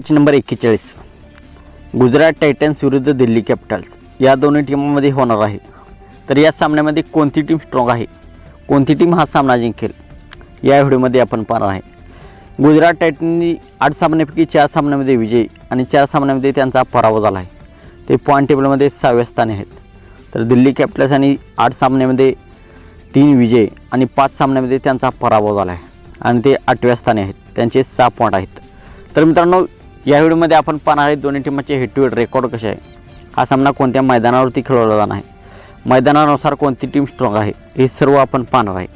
Match number एक्केचाळीस. Gujarat Titans विरुद्ध Delhi Capitals. या दोन्ही टीममध्ये होणार आहे तर या सामन्यामध्ये कोणती टीम स्ट्रॉंग आहे? कोणती टीम हा सामना जिंकेल? या व्हिडिओमध्ये आपण पाहणार आहे. गुजरात टायटननी आठ सामन्यापैकी चार सामन्यामध्ये विजय आणि चार सामन्यामध्ये त्यांचा पराभव झाला आहे. ते पॉईंट टेबलमध्ये सहाव्या स्थानी आहेत. तर दिल्ली कॅपिटल्स आणि आठ सामन्यामध्ये तीन विजय आणि पाच सामन्यामध्ये त्यांचा पराभव झाला आहे. आणि ते आठव्या स्थानी आहेत. त्यांचे सहा पॉईंट आहेत. तर मित्रांनो या व्हिडिओमध्ये आपण पाहणार आहे दोन्ही टीमाचे हेड टू हेड रेकॉर्ड कसे आहे. हा सामना कोणत्या मैदानावरती खेळवला जाणार आहे. मैदानानुसार कोणती टीम स्ट्रॉंग आहे हे सर्व आपण पाहणार आहे.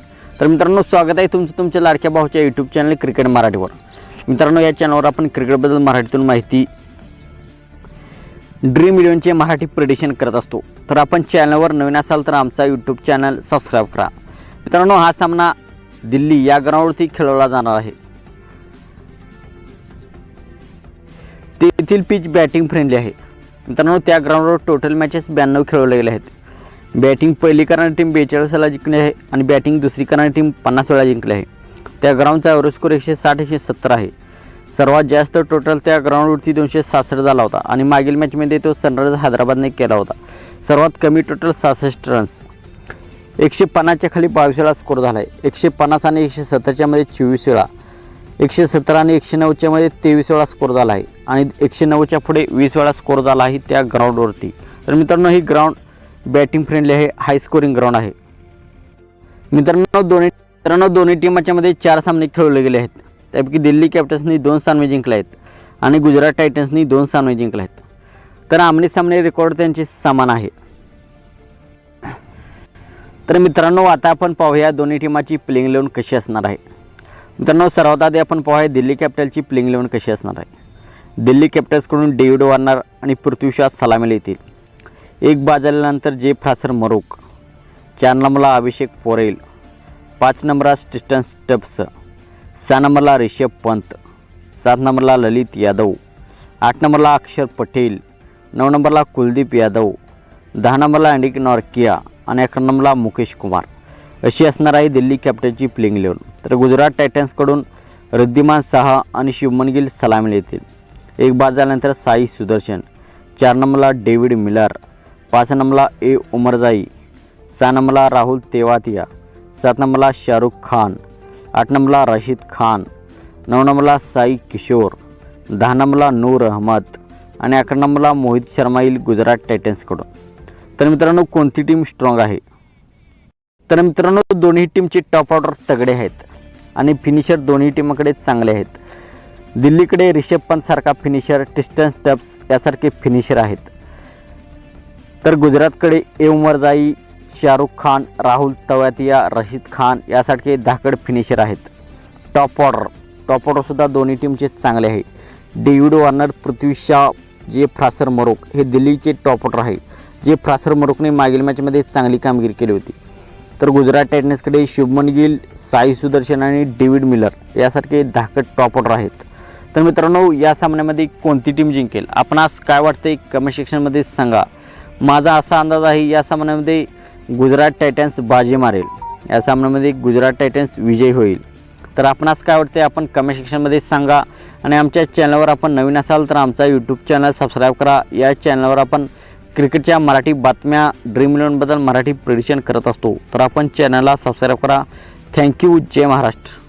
तर मित्रांनो स्वागत आहे तुमचं तुमच्या लाडक्या भाऊच्या यूट्यूब चॅनल क्रिकेट मराठीवर. मित्रांनो या चॅनलवर आपण क्रिकेटबद्दल मराठीतून माहिती ड्रीम इलेव्हनचे मराठी प्रेडिशन करत असतो. तर आपण चॅनलवर नवीन असाल तर आमचा यूट्यूब चॅनल सबस्क्राईब करा. मित्रांनो हा सामना दिल्ली या ग्राउंडवरती खेळवला जाणार आहे. तेथील पिच बॅटिंग फ्रेंडली आहे. मित्रांनो त्या ग्राउंडवर टोटल मॅचेस ब्याण्णव खेळवले गेले आहेत. बॅटिंग पहिली करणारी टीम बेचाळीस वेळा जिंकली आहे आणि बॅटिंग दुसरी करणारी टीम पन्नास वेळा जिंकली आहे. त्या ग्राउंडचा ॲव्हरेज स्कोर एकशे साठ एकशे सत्तर आहे. सर्वात जास्त टोटल त्या ग्राउंडवरती दोनशे सहासष्ट झाला होता आणि मागील मॅचमध्ये तो सनरायझर हैदराबादने केला होता. सर्वात कमी टोटल सहासष्ट रन्स एकशे पन्नासच्या खाली बावीस वेळा स्कोर झाला आहे एकशे पन्नास आणि एकशे सत्तरच्यामध्ये चोवीस वेळा एकशे सतरा आणि एकशे नऊच्यामध्ये तेवीस वेळा स्कोर झाला आहे. आणि एकशे नऊच्या पुढे वीस वेळा स्कोर झाला आहे त्या ग्राउंडवरती तर मित्रांनो ही ग्राउंड बॅटिंग फ्रेंडली आहे हाय स्कोरिंग ग्राउंड आहे. मित्रांनो दोन्ही मित्रांनो दोन्ही टीमाच्यामध्ये चार सामने खेळवले गेले आहेत. त्यापैकी दिल्ली कॅपिटल्सनी दोन सामने जिंकले आहेत आणि गुजरात टायटन्सनी दोन सामने जिंकले आहेत. तर आमने सामने रेकॉर्ड त्यांचे समान आहे. तर मित्रांनो आता आपण पाहूया दोन्ही टीमाची प्लेइंग इलेव्हन कशी असणार आहे. मित्रांनो सर्वात आधी आपण पाहूया दिल्ली कॅपिटलची प्लेइंग इलेव्हन कशी असणार आहे. दिल्ली कॅपिटल्सकडून डेव्हिड वार्नर आणि पृथ्वीशा सलामीला येतील. एक बाद झाल्यानंतर जे फ्रासर मरोक चार नंबरला अभिषेक पोरेल पाच नंबरला स्टिस्टन स्टप्स सहा नंबरला रिषभ पंत सात नंबरला ललित यादव आठ नंबरला अक्षर पटेल नऊ नंबरला कुलदीप यादव दहा नंबरला अँडिक नॉर्किया आणि अकरा नंबरला मुकेश कुमार. अशी असणार आहे दिल्ली कॅपिटलची प्लेइंग इलेवन तर गुजरात टायटन्सकडून रद्दीमान साहा आणि शुभमन गिल सलामीला येतील. एक बाद झाल्यानंतर साई सुदर्शन चार नंबरला डेव्हिड मिलार पाच नंबरला ए उमरजाई सहा नंबरला राहुल तेवातिया सात नंबरला शाहरुख खान आठ नंबरला राशीद खान नऊ नंबरला साई किशोर दहा नंबरला नूर अहमद आणि अकरा नंबरला मोहित शर्मा येईल गुजरात टायटन्सकडून. तर मित्रांनो कोणती टीम स्ट्रॉंग आहे? तर मित्रांनो दोन्ही टीमचे टॉप ऑर्डर तगडे आहेत आणि फिनिशर दोन्ही टीमकडे चांगले आहेत. दिल्लीकडे रिषभ पंतसारखा फिनिशर टिस्टन्स स्टब्स यासारखे फिनिशर आहेत. तर गुजरातकडे ए उमरजाई शाहरुख खान राहुल तवातिया रशीद खान यासारखे धाकड फिनिशर आहेत. टॉप ऑर्डर टॉप ऑर्डरसुद्धा दोन्ही टीमचे चांगले आहे. डेव्हिड वॉर्नर पृथ्वी शा जे फ्रासर मरोक हे दिल्लीचे टॉप ऑर्डर आहे. जे फ्रासर मरोकने मागील मॅचमध्ये चांगली कामगिरी केली होती. तर गुजरात टायटन्सकडे शुभमन गिल साई सुदर्शन आणि डेव्हिड मिलर यासारखे धाकट टॉप ऑर्डर आहेत. तर मित्रांनो या सामन्यामध्ये कोणती टीम जिंकेल? आपणास काय वाटते कमेंट सेक्शनमध्ये सांगा. माझा असा अंदाज आहे या सामन्यामध्ये गुजरात टायटन्स बाजी मारेल. या सामन्यामध्ये गुजरात टायटन्स विजय होईल. तर आपणास काय वाटते आपण कमेंट सेक्शनमध्ये सांगा. आणि आमच्या चॅनलवर आपण नवीन असाल तर आमचा यूट्यूब चॅनल सबस्क्राईब करा. या चॅनलवर आपण क्रिकेटच्या मराठी बातम्या ड्रीम इलेवनबद्दल मराठी प्रेडिशन करत असतो. तर आपण चॅनलला सबस्क्राईब करा. थँक्यू जय महाराष्ट्र.